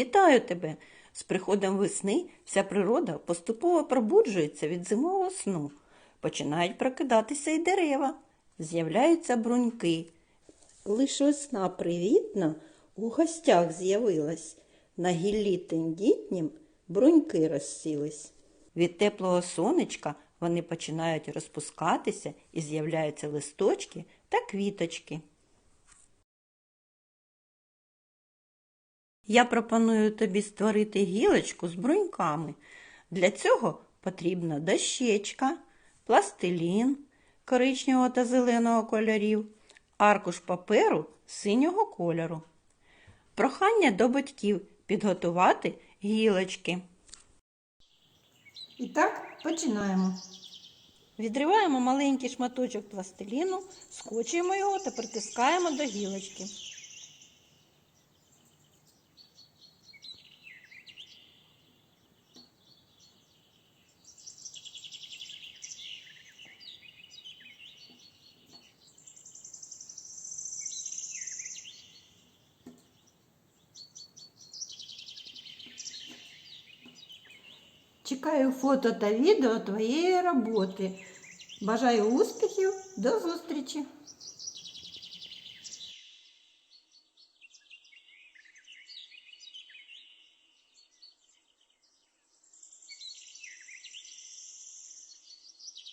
Вітаю тебе! З приходом весни вся природа поступово пробуджується від зимового сну. Починають прокидатися й дерева, з'являються бруньки. Лиш весна привітна у гостях з'явилась. На гіллі тендітнім бруньки розсілись. Від теплого сонечка вони починають розпускатися і з'являються листочки та квіточки. Я пропоную тобі створити гілочку з бруньками. Для цього потрібна дощечка, пластилін коричневого та зеленого кольорів, аркуш паперу синього кольору. Прохання до батьків підготувати гілочки. І так, починаємо. Відриваємо маленький шматочок пластиліну, скочуємо його та притискаємо до гілочки. Чекаю фото та відео твоєї роботи. Бажаю успіхів, до зустрічі!